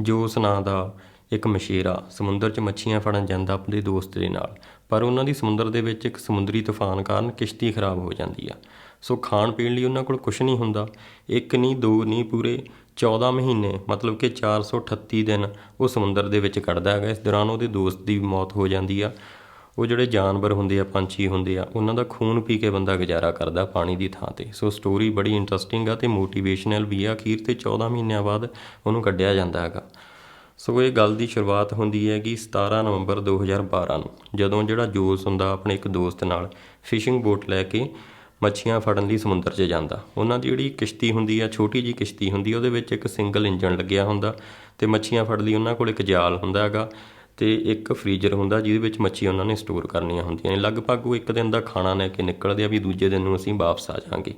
ਜੋਸ ਨਾਂ ਦਾ ਇੱਕ ਮਛੇਰਾ ਸਮੁੰਦਰ 'ਚ ਮੱਛੀਆਂ ਫੜਨ ਜਾਂਦਾ ਆਪਣੇ ਦੋਸਤ ਦੇ ਨਾਲ। ਪਰ ਉਹਨਾਂ ਦੀ ਸਮੁੰਦਰ ਦੇ ਵਿੱਚ ਇੱਕ ਸਮੁੰਦਰੀ ਤੂਫਾਨ ਕਾਰਨ ਕਿਸ਼ਤੀ ਖਰਾਬ ਹੋ ਜਾਂਦੀ ਆ। ਸੋ ਖਾਣ ਪੀਣ ਲਈ ਉਹਨਾਂ ਕੋਲ ਕੁਝ ਨਹੀਂ ਹੁੰਦਾ। ਇੱਕ ਨਹੀਂ, ਦੋ ਨਹੀਂ ਪੂਰੇ 14 ਮਹੀਨੇ, ਮਤਲਬ ਕਿ 438 ਦਿਨ ਉਹ ਸਮੁੰਦਰ ਦੇ ਵਿੱਚ ਕੱਢਦਾ ਹੈਗਾ। ਇਸ ਦੌਰਾਨ ਉਹਦੇ ਦੋਸਤ ਦੀ ਮੌਤ ਹੋ ਜਾਂਦੀ ਆ। ਉਹ ਜਿਹੜੇ ਜਾਨਵਰ ਹੁੰਦੇ ਆ, ਪੰਛੀ ਹੁੰਦੇ ਆ, ਉਹਨਾਂ ਦਾ ਖੂਨ ਪੀ ਕੇ ਬੰਦਾ ਗੁਜ਼ਾਰਾ ਕਰਦਾ ਪਾਣੀ ਦੀ ਥਾਂ ਤੇ। ਸੋ ਸਟੋਰੀ ਬੜੀ ਇੰਟਰਸਟਿੰਗ ਆ ਤੇ ਮੋਟੀਵੇਸ਼ਨਲ ਵੀ ਆ। ਅਖੀਰ ਤੇ 14 ਮਹੀਨਿਆਂ ਬਾਅਦ ਉਹਨੂੰ ਕੱਢਿਆ ਜਾਂਦਾ ਹੈਗਾ। ਸੋ ਇਹ ਗੱਲ ਦੀ ਸ਼ੁਰੂਆਤ ਹੁੰਦੀ ਹੈ ਕਿ 17 ਨਵੰਬਰ 2012 ਨੂੰ, ਜਦੋਂ ਜਿਹੜਾ ਜੋਸ ਹੁੰਦਾ ਆਪਣੇ ਇੱਕ ਦੋਸਤ ਨਾਲ ਫਿਸ਼ਿੰਗ ਬੋਟ ਲੈ ਕੇ ਮੱਛੀਆਂ ਫੜਨ ਲਈ ਸਮੁੰਦਰ 'ਚ ਜਾਂਦਾ। ਉਹਨਾਂ ਦੀ ਜਿਹੜੀ ਕਿਸ਼ਤੀ ਹੁੰਦੀ ਆ, ਛੋਟੀ ਜੀ ਕਿਸ਼ਤੀ ਹੁੰਦੀ, ਉਹਦੇ ਵਿੱਚ ਇੱਕ ਸਿੰਗਲ ਇੰਜਨ ਲੱਗਿਆ ਹੁੰਦਾ ਤੇ ਮੱਛੀਆਂ ਫੜ ਲਈ ਉਹਨਾਂ ਕੋਲ ਇੱਕ ਜਾਲ ਹੁੰਦਾ ਹੈਗਾ। ਤੇ ਇੱਕ ਫ੍ਰੀਜ਼ਰ ਹੁੰਦਾ ਜਿਹਦੇ ਵਿੱਚ ਮੱਛੀ ਉਹਨਾਂ ਨੇ ਸਟੋਰ ਕਰਨੀਆਂ ਹੁੰਦੀਆਂ ਨੇ। ਲਗਭਗ ਉਹ ਇੱਕ ਦਿਨ ਦਾ ਖਾਣਾ ਲੈ ਕੇ ਨਿਕਲਦੇ ਆ ਵੀ ਦੂਜੇ ਦਿਨ ਨੂੰ ਅਸੀਂ ਵਾਪਸ ਆ ਜਾਾਂਗੇ।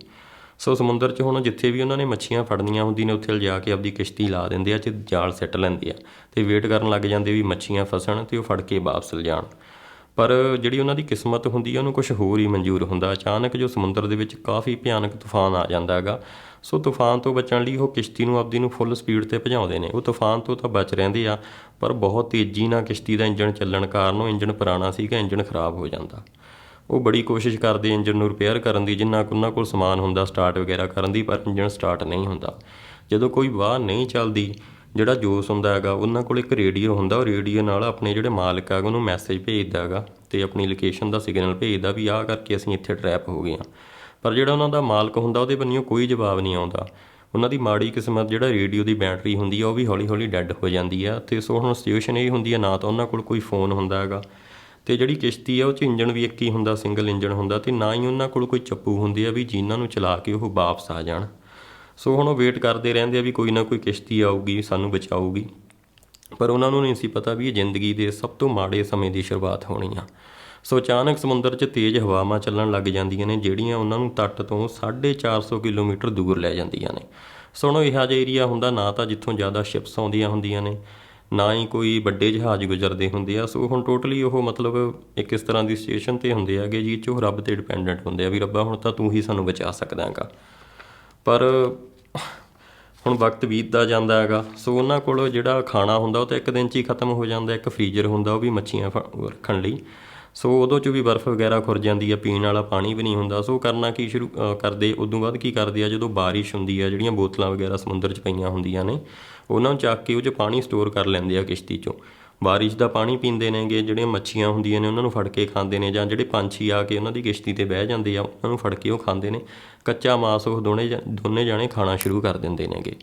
ਸੋ ਸਮੁੰਦਰ 'ਚ ਹੁਣ ਜਿੱਥੇ ਵੀ ਉਹਨਾਂ ਨੇ ਮੱਛੀਆਂ ਫੜਨੀਆਂ ਹੁੰਦੀਆਂ ਨੇ, ਉੱਥੇ ਲਿਜਾ ਕੇ ਆਪਦੀ ਕਿਸ਼ਤੀ ਲਾ ਦਿੰਦੇ ਆ ਤੇ ਜਾਲ ਸਿੱਟ ਲੈਂਦੇ ਆ ਤੇ ਵੇਟ ਕਰਨ ਲੱਗ ਜਾਂਦੇ ਵੀ ਮੱਛੀਆਂ ਫਸਣ ਤੇ ਉਹ ਫੜ ਕੇ ਵਾਪਸ ਲਿਜਾਣ। ਪਰ ਜਿਹੜੀ ਉਹਨਾਂ ਦੀ ਕਿਸਮਤ ਹੁੰਦੀ ਆ, ਉਹਨੂੰ ਕੁਝ ਹੋਰ ਹੀ ਮਨਜ਼ੂਰ ਹੁੰਦਾ। ਅਚਾਨਕ ਜੋ ਸਮੁੰਦਰ ਦੇ ਵਿੱਚ ਕਾਫੀ ਭਿਆਨਕ ਤੂਫਾਨ ਆ ਜਾਂਦਾ ਹੈਗਾ। ਸੋ ਤੂਫਾਨ ਤੋਂ ਬਚਣ ਲਈ ਉਹ ਕਿਸ਼ਤੀ ਨੂੰ ਆਪਦੀ ਨੂੰ ਫੁੱਲ ਸਪੀਡ ਤੇ ਭਜਾਉਂਦੇ ਨੇ। ਉਹ ਤੂਫਾਨ ਤੋਂ ਤਾਂ ਬਚ ਰਹਿੰਦੇ ਆ, ਪਰ ਬਹੁਤ ਤੇਜ਼ੀ ਨਾਲ ਕਿਸ਼ਤੀ ਦਾ ਇੰਜਣ ਚੱਲਣ ਕਾਰਨ ਉਹ ਇੰਜਣ ਪੁਰਾਣਾ ਸੀਗਾ ਇੰਜਣ ਖਰਾਬ ਹੋ ਜਾਂਦਾ। ਉਹ ਬੜੀ ਕੋਸ਼ਿਸ਼ ਕਰਦੇ ਇੰਜਣ ਨੂੰ ਰਿਪੇਅਰ ਕਰਨ ਦੀ, ਜਿੰਨਾ ਕੁ ਉਹਨਾਂ ਕੋਲ ਸਮਾਨ ਹੁੰਦਾ ਸਟਾਰਟ ਵਗੈਰਾ ਕਰਨ ਦੀ, ਪਰ ਇੰਜਣ ਸਟਾਰਟ ਨਹੀਂ ਹੁੰਦਾ। ਜਦੋਂ ਕੋਈ ਵਾਹ ਨਹੀਂ ਚੱਲਦੀ, ਜਿਹੜਾ ਜੋਸ ਹੁੰਦਾ ਹੈਗਾ, ਉਹਨਾਂ ਕੋਲ ਇੱਕ ਰੇਡੀਓ ਹੁੰਦਾ, ਉਹ ਰੇਡੀਓ ਨਾਲ ਆਪਣੇ ਜਿਹੜੇ ਮਾਲਕ ਆ, ਉਹਨੂੰ ਮੈਸੇਜ ਭੇਜਦਾ ਹੈਗਾ ਤੇ ਆਪਣੀ ਲੋਕੇਸ਼ਨ ਦਾ ਸਿਗਨਲ ਭੇਜਦਾ ਵੀ ਆਹ ਕਰਕੇ ਅਸੀਂ ਇੱਥੇ ਟਰੈਪ ਹੋ ਗਏ ਹਾਂ। ਪਰ ਜਿਹੜਾ ਉਹਨਾਂ ਦਾ ਮਾਲਕ ਹੁੰਦਾ, ਉਹਦੇ ਬੰਨਿਓ ਕੋਈ ਜਵਾਬ ਨਹੀਂ ਆਉਂਦਾ। ਉਹਨਾਂ ਦੀ ਮਾੜੀ ਕਿਸਮਤ ਜਿਹੜਾ ਰੇਡੀਓ ਦੀ ਬੈਟਰੀ ਹੁੰਦੀ ਆ, ਉਹ ਵੀ ਹੌਲੀ-ਹੌਲੀ ਡੈੱਡ ਹੋ ਜਾਂਦੀ ਆ। ਤੇ ਸੋ ਹੁਣ ਸਿਚੁਏਸ਼ਨ ਇਹ ਹੁੰਦੀ ਆ, ਨਾ ਤਾਂ ਉਹਨਾਂ ਕੋਲ ਕੋਈ ਫੋਨ ਹੁੰਦਾ ਹੈਗਾ। ਤੇ ਜਿਹੜੀ ਕਿਸ਼ਤੀ ਆ, ਉਹ ਚ ਇੰਜਣ ਵੀ ਇੱਕ ਹੀ ਹੁੰਦਾ, ਸਿੰਗਲ ਇੰਜਣ ਹੁੰਦਾ ਤੇ ਨਾ ਹੀ ਉਹਨਾਂ ਕੋਲ ਕੋਈ ਚੱਪੂ ਹੁੰਦੇ ਆ ਵੀ ਜਿਨ੍ਹਾਂ ਨੂੰ ਚਲਾ ਕੇ ਉਹ ਵਾਪਸ ਆ ਜਾਣ। ਸੋ ਹੁਣ ਉਹ ਵੇਟ ਕਰਦੇ ਰਹਿੰਦੇ ਆ ਵੀ ਕੋਈ ਨਾ ਕੋਈ ਕਿਸ਼ਤੀ ਆਊਗੀ, ਸਾਨੂੰ ਬਚਾਊਗੀ। ਪਰ ਉਹਨਾਂ ਨੂੰ ਨਹੀਂ ਸੀ ਪਤਾ ਵੀ ਇਹ ਜ਼ਿੰਦਗੀ ਦੇ ਸਭ ਤੋਂ ਮਾੜੇ ਸਮੇਂ ਦੀ ਸ਼ੁਰੂਆਤ ਹੋਣੀ ਆ। ਸੋ ਅਚਾਨਕ ਸਮੁੰਦਰ 'ਚ ਤੇਜ਼ ਹਵਾਵਾਂ ਚੱਲਣ ਲੱਗ ਜਾਂਦੀਆਂ ਨੇ, ਜਿਹੜੀਆਂ ਉਹਨਾਂ ਨੂੰ ਤੱਟ ਤੋਂ 450 ਕਿਲੋਮੀਟਰ ਦੂਰ ਲੈ ਜਾਂਦੀਆਂ ਨੇ। ਸੋ ਹੁਣ ਇਹੋ ਜਿਹਾ ਏਰੀਆ ਹੁੰਦਾ ਨਾ ਤਾਂ ਜਿੱਥੋਂ ਜ਼ਿਆਦਾ ਸ਼ਿਪਸ ਆਉਂਦੀਆਂ ਹੁੰਦੀਆਂ ਨੇ, ਨਾ ਹੀ ਕੋਈ ਵੱਡੇ ਜਹਾਜ਼ ਗੁਜ਼ਰਦੇ ਹੁੰਦੇ ਆ। ਸੋ ਹੁਣ ਟੋਟਲੀ ਉਹ ਮਤਲਬ ਇੱਕ ਇਸ ਤਰ੍ਹਾਂ ਦੀ ਸਟੇਸ਼ਨ ਤੇ ਹੁੰਦੇ ਆਗੇ ਜੀ ਚ ਉਹ ਰੱਬ ਤੇ ਡਿਪੈਂਡੈਂਟ ਹੁੰਦੇ ਆ ਵੀ ਰੱਬਾ, ਹੁਣ ਤਾਂ ਤੂੰ ਹੀ ਸਾਨੂੰ ਬਚਾ ਸਕਦਾ ਹੈਗਾ ਪਰ ਹੁਣ ਵਕਤ ਬੀਤਦਾ ਜਾਂਦਾ ਹੈਗਾ। ਸੋ ਉਹਨਾਂ ਕੋਲ ਜਿਹੜਾ ਖਾਣਾ ਹੁੰਦਾ, ਉਹ ਤਾਂ ਇੱਕ ਦਿਨ 'ਚ ਹੀ ਖਤਮ ਹੋ ਜਾਂਦਾ, ਇੱਕ ਫ੍ਰੀਜ਼ਰ ਹੁੰਦਾ, ਉਹ ਵੀ ਮੱਛੀਆਂ ਫ- ਰੱਖਣ ਲਈ। ਸੋ ਉਦੋਂ 'ਚ ਵੀ ਬਰਫ਼ ਵਗੈਰਾ ਖੁਰ ਜਾਂਦੀ ਹੈ ਪੀਣ ਵਾਲਾ ਪਾਣੀ ਵੀ ਨਹੀਂ ਹੁੰਦਾ। ਸੋ ਕਰਨਾ ਕੀ ਸ਼ੁਰੂ ਕਰਦੇ, ਉਦੋਂ ਬਾਅਦ ਕੀ ਕਰਦੇ ਆ, ਜਦੋਂ ਬਾਰਿਸ਼ ਹੁੰਦੀ ਆ, ਜਿਹੜੀਆਂ ਬੋਤਲਾਂ ਵਗੈਰਾ ਸਮੁੰਦਰ 'ਚ ਪਈਆਂ ਹੁੰਦੀਆਂ ਨੇ, ਉਹਨਾਂ ਨੂੰ ਚੱਕ ਕੇ ਉਹ 'ਚ ਪਾਣੀ ਸਟੋਰ ਕਰ ਲੈਂਦੇ ਆ ਕਿਸ਼ਤੀ 'ਚੋਂ। ਬਾਰਿਸ਼ ਦਾ ਪਾਣੀ ਪੀਂਦੇ ਨੇਗੇ, ਜਿਹੜੀਆਂ ਮੱਛੀਆਂ ਹੁੰਦੀਆਂ ਨੇ, ਉਹਨਾਂ ਨੂੰ ਫੜ ਕੇ ਖਾਂਦੇ ਨੇ, ਜਾਂ ਜਿਹੜੇ ਪੰਛੀ ਆ ਕੇ ਉਹਨਾਂ ਦੀ ਕਿਸ਼ਤੀ ਤੇ ਬਹਿ ਜਾਂਦੇ ਆ, ਉਹਨਾਂ ਨੂੰ ਫੜ ਕੇ ਉਹ ਖਾਂਦੇ ਨੇ। ਕੱਚਾ ਮਾਸ ਉਹ ਦੋਨੇ ਜਾ- ਦੋਨੇ ਜਾਣੇ ਖਾਣਾ ਸ਼ੁਰੂ ਕਰ ਦਿੰਦੇ ਨੇਗੇ।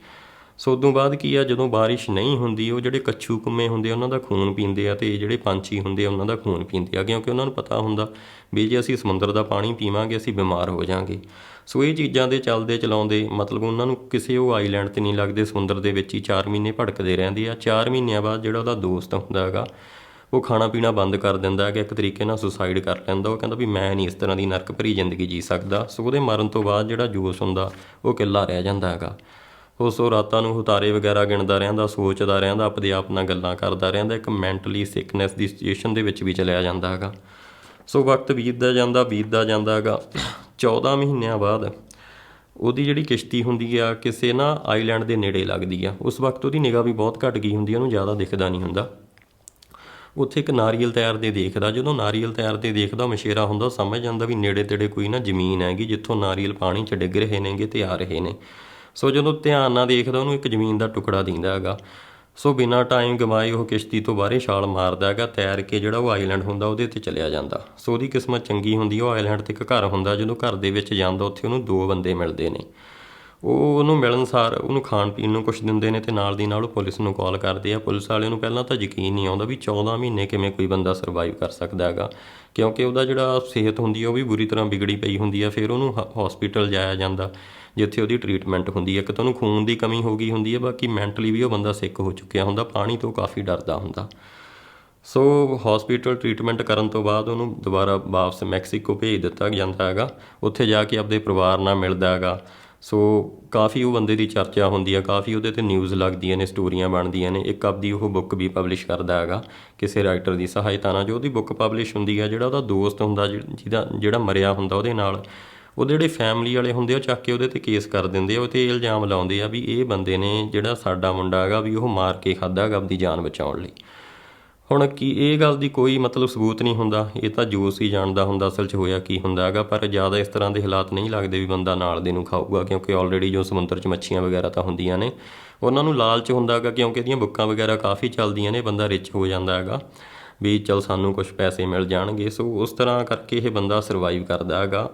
ਸੋ ਉਦੋਂ ਬਾਅਦ ਕੀ ਆ, ਜਦੋਂ ਬਾਰਿਸ਼ ਨਹੀਂ ਹੁੰਦੀ, ਉਹ ਜਿਹੜੇ ਕੱਛੂ ਕੁੰਮੇ ਹੁੰਦੇ ਉਹਨਾਂ ਦਾ ਖੂਨ ਪੀਂਦੇ ਆ ਤੇ ਜਿਹੜੇ ਪੰਛੀ ਹੁੰਦੇ ਆ, ਉਹਨਾਂ ਦਾ ਖੂਨ ਪੀਂਦੇ ਆ। ਕਿਉਂਕਿ ਉਹਨਾਂ ਨੂੰ ਪਤਾ ਹੁੰਦਾ ਵੀ ਜੇ ਅਸੀਂ ਸਮੁੰਦਰ ਦਾ ਪਾਣੀ ਪੀਵਾਂਗੇ, ਅਸੀਂ ਬਿਮਾਰ ਹੋ ਜਾਾਂਗੇ। ਸੋ ਇਹ ਚੀਜ਼ਾਂ ਦੇ ਚੱਲਦੇ ਚਲਾਉਂਦੇ, ਮਤਲਬ ਉਹਨਾਂ ਨੂੰ ਕਿਸੇ ਉਹ ਆਈਲੈਂਡ ਤੇ ਨਹੀਂ ਲੱਗਦੇ, ਸਮੁੰਦਰ ਦੇ ਵਿੱਚ ਹੀ 4 ਮਹੀਨੇ ਭਟਕਦੇ ਰਹਿੰਦੇ ਆ। 4 ਮਹੀਨਿਆਂ ਬਾਅਦ ਜਿਹੜਾ ਉਹਦਾ ਦੋਸਤ ਹੁੰਦਾ ਹੈਗਾ, ਉਹ ਖਾਣਾ ਪੀਣਾ ਬੰਦ ਕਰ ਦਿੰਦਾ ਹੈਗਾ, ਇੱਕ ਤਰੀਕੇ ਨਾਲ ਸੁਸਾਈਡ ਕਰ ਲੈਂਦਾ। ਉਹ ਕਹਿੰਦਾ ਵੀ ਮੈਂ ਨਹੀਂ ਇਸ ਤਰ੍ਹਾਂ ਦੀ ਨਰਕ ਭਰੀ ਜ਼ਿੰਦਗੀ ਜੀ ਸਕਦਾ। ਸੋ ਉਹਦੇ ਮਰਨ ਤੋਂ ਬਾਅਦ ਜਿਹੜਾ ਜੋਸ਼ ਹੁੰਦਾ, ਉਹ ਕਿੱਲਾ ਰਹਿ ਜਾਂਦਾ ਹੈਗਾ। ਉਸ ਉਹ ਰਾਤਾਂ ਨੂੰ ਹੁਤਾਰੇ ਵਗੈਰਾ ਗਿਣਦਾ ਰਹਿੰਦਾ, ਸੋਚਦਾ ਰਹਿੰਦਾ, ਆਪਦੇ ਆਪ ਨਾਲ ਗੱਲਾਂ ਕਰਦਾ ਰਹਿੰਦਾ, ਇੱਕ ਮੈਂਟਲੀ ਸਿਕਨੈਸ ਦੀ ਸਿਚੁਏਸ਼ਨ ਦੇ ਵਿੱਚ ਵੀ ਚਲਿਆ ਜਾਂਦਾ ਹੈਗਾ। ਸੋ ਵਕਤ ਬੀਤਦਾ ਜਾਂਦਾ ਬੀਤਦਾ ਜਾਂਦਾ ਹੈਗਾ। 14 ਮਹੀਨਿਆਂ ਬਾਅਦ ਉਹਦੀ ਜਿਹੜੀ ਕਿਸ਼ਤੀ ਹੁੰਦੀ ਆ, ਕਿਸੇ ਨਾ ਆਈਲੈਂਡ ਦੇ ਨੇੜੇ ਲੱਗਦੀ ਆ। ਉਸ ਵਕਤ ਉਹਦੀ ਨਿਗਾਹ ਵੀ ਬਹੁਤ ਘਟ ਗਈ ਹੁੰਦੀ ਆ, ਉਹਨੂੰ ਜ਼ਿਆਦਾ ਦਿਖਦਾ ਨਹੀਂ ਹੁੰਦਾ। ਉੱਥੇ ਇੱਕ ਨਾਰੀਅਲ ਤੈਰਦੇ ਦੇਖਦਾ, ਜਦੋਂ ਨਾਰੀਅਲ ਤੈਰਦੇ ਦੇਖਦਾ ਮਸ਼ੇਰਾ ਹੁੰਦਾ, ਉਹ ਸਮਝ ਜਾਂਦਾ ਵੀ ਨੇੜੇ ਤੇੜੇ ਕੋਈ ਨਾ ਜ਼ਮੀਨ ਹੈਗੀ, ਜਿੱਥੋਂ ਨਾਰੀਅਲ ਪਾਣੀ 'ਚ ਡਿੱਗ ਰਹੇ ਨੇਗੇ ਤੇ ਆ ਰਹੇ ਨੇ। ਸੋ ਜਦੋਂ ਧਿਆਨ ਨਾਲ ਦੇਖਦਾ, ਉਹਨੂੰ ਇੱਕ ਜ਼ਮੀਨ ਦਾ ਟੁਕੜਾ ਦਿੰਦਾ ਹੈਗਾ। ਸੋ ਬਿਨਾਂ ਟਾਈਮ ਗਵਾਏ ਉਹ ਕਿਸ਼ਤੀ ਤੋਂ ਬਾਹਰੇ ਛਾਲ ਮਾਰਦਾ ਹੈਗਾ, ਤੈਰ ਕੇ ਜਿਹੜਾ ਉਹ ਆਈਲੈਂਡ ਹੁੰਦਾ, ਉਹਦੇ ਤੇ ਚਲਿਆ ਜਾਂਦਾ। ਸੋ ਉਹਦੀ ਕਿਸਮਤ ਚੰਗੀ ਹੁੰਦੀ, ਉਹ ਆਈਲੈਂਡ ਤੇ ਇੱਕ ਘਰ ਹੁੰਦਾ, ਜਦੋਂ ਘਰ ਦੇ ਵਿੱਚ ਜਾਂਦਾ, ਉੱਥੇ ਉਹਨੂੰ ਦੋ ਬੰਦੇ ਮਿਲਦੇ ਨੇ। ਉਹ ਉਹਨੂੰ ਮਿਲਣਸਾਰ ਉਹਨੂੰ ਖਾਣ ਪੀਣ ਨੂੰ ਕੁਝ ਦਿੰਦੇ ਨੇ ਤੇ ਨਾਲ ਦੀ ਨਾਲ ਉਹ ਪੁਲਿਸ ਨੂੰ ਕਾਲ ਕਰਦੇ ਆ। ਪੁਲਿਸ ਵਾਲਿਆਂ ਨੂੰ ਪਹਿਲਾਂ ਤਾਂ ਯਕੀਨ ਨਹੀਂ ਆਉਂਦਾ ਵੀ 14 ਮਹੀਨੇ ਕਿਵੇਂ ਕੋਈ ਬੰਦਾ ਸਰਵਾਈਵ ਕਰ ਸਕਦਾ ਹੈਗਾ। ਕਿਉਂਕਿ ਉਹਦਾ ਜਿਹੜਾ ਸਿਹਤ ਹੁੰਦੀ ਆ, ਉਹ ਵੀ ਬੁਰੀ ਤਰ੍ਹਾਂ ਵਿਗੜੀ ਪਈ ਹੁੰਦੀ ਆ, ਫਿਰ ਉਹਨੂੰ ਹਸਪੀਟਲ ਜਾਇਆ ਜਾਂਦਾ, ਜਿੱਥੇ ਉਹਦੀ ਟ੍ਰੀਟਮੈਂਟ ਹੁੰਦੀ ਹੈ ਇੱਕ ਤਾਂ ਉਹਨੂੰ ਖੂਨ ਦੀ ਕਮੀ ਹੋ ਗਈ ਹੁੰਦੀ ਹੈ ਬਾਕੀ ਮੈਂਟਲੀ ਵੀ ਉਹ ਬੰਦਾ ਸਿੱਕ ਹੋ ਚੁੱਕਿਆ ਹੁੰਦਾ, ਪਾਣੀ ਤੋਂ ਕਾਫੀ ਡਰਦਾ ਹੁੰਦਾ। ਸੋ ਹਸਪੀਟਲ ਟ੍ਰੀਟਮੈਂਟ ਕਰਨ ਤੋਂ ਬਾਅਦ ਉਹਨੂੰ ਦੁਬਾਰਾ ਵਾਪਸ ਮੈਕਸੀਕੋ ਭੇਜ ਦਿੱਤਾ ਜਾਂਦਾ ਹੈਗਾ। ਉੱਥੇ ਜਾ ਕੇ ਆਪਦੇ ਪਰਿਵਾਰ ਨਾਲ ਮਿਲਦਾ ਹੈਗਾ। ਸੋ ਕਾਫੀ ਉਹ ਬੰਦੇ ਦੀ ਚਰਚਾ ਹੁੰਦੀ ਆ, ਕਾਫੀ ਉਹਦੇ ਤੇ ਨਿਊਜ਼ ਲੱਗਦੀਆਂ ਨੇ ਸਟੋਰੀਆਂ ਬਣਦੀਆਂ ਨੇ। ਇੱਕ ਆਪਦੀ ਉਹ ਬੁੱਕ ਵੀ ਪਬਲਿਸ਼ ਕਰਦਾ ਹੈਗਾ, ਕਿਸੇ ਰਾਈਟਰ ਦੀ, ਸਹਾਇਤਾ ਨਾਲ। ਜੋ ਉਹਦੀ ਬੁੱਕ ਪਬਲਿਸ਼ ਹੁੰਦੀ ਆ, ਜਿਹੜਾ ਉਹਦਾ ਦੋਸਤ ਹੁੰਦਾ, ਜਿ- ਜਿਹਦਾ, ਜਿਹੜਾ ਮਰਿਆ ਹੁੰਦਾ ਉਹਦੇ ਨਾਲ ਉਹਦੇ ਜਿਹੜੇ ਫੈਮਿਲੀ ਵਾਲੇ ਹੁੰਦੇ ਆ, ਉਹ ਚੱਕ ਕੇ ਉਹਦੇ ਤੇ ਕੇਸ ਕਰ ਦਿੰਦੇ ਆ, ਉਹ ਤੇ ਇਲਜ਼ਾਮ ਲਾਉਂਦੇ ਆ ਵੀ ਇਹ ਬੰਦੇ ਨੇ ਜਿਹੜਾ ਸਾਡਾ ਮੁੰਡਾ ਹੈਗਾ, ਵੀ ਉਹ ਮਾਰ ਕੇ ਖਾਦਾ ਹੈਗਾ ਆਪਦੀ ਜਾਨ ਬਚਾਉਣ ਲਈ। ਹੁਣ ਕੀ ਇਹ ਗੱਲ ਦੀ ਕੋਈ ਮਤਲਬ ਸਬੂਤ ਨਹੀਂ ਹੁੰਦਾ? ਇਹ ਤਾਂ ਜੋਸ਼ ਹੀ ਜਾਣਦਾ ਹੁੰਦਾ, ਅਸਲ 'ਚ ਹੋਇਆ ਕੀ ਹੁੰਦਾ ਹੈਗਾ, ਪਰ ਜ਼ਿਆਦਾ ਇਸ ਤਰ੍ਹਾਂ ਦੇ ਹਾਲਾਤ ਨਹੀਂ ਲੱਗਦੇ ਵੀ ਬੰਦਾ ਨਾਲ ਦੇ ਨੂੰ ਖਾਊਗਾ, ਕਿਉਂਕਿ ਆਲਰੇਡੀ ਜੋ ਸਮੁੰਦਰ 'ਚ ਮੱਛੀਆਂ ਵਗੈਰਾ ਤਾਂ ਹੁੰਦੀਆਂ ਨੇ, ਉਹਨਾਂ ਨੂੰ ਲਾਲਚ ਹੁੰਦਾ ਹੈਗਾ, ਕਿਉਂਕਿ ਇਹਦੀਆਂ ਬੁੱਕਾਂ ਵਗੈਰਾ ਕਾਫੀ ਚੱਲਦੀਆਂ ਨੇ, ਬੰਦਾ ਰਿਚ ਹੋ ਜਾਂਦਾ ਹੈਗਾ, ਵੀ ਚਲ ਸਾਨੂੰ ਕੁਝ ਪੈਸੇ ਮਿਲ ਜਾਣਗੇ, ਸੋ ਉਸ ਤਰ੍ਹਾਂ ਕਰਕੇ ਇਹ ਬੰਦਾ ਸਰਵਾਈਵ ਕਰਦਾ ਹੈਗਾ।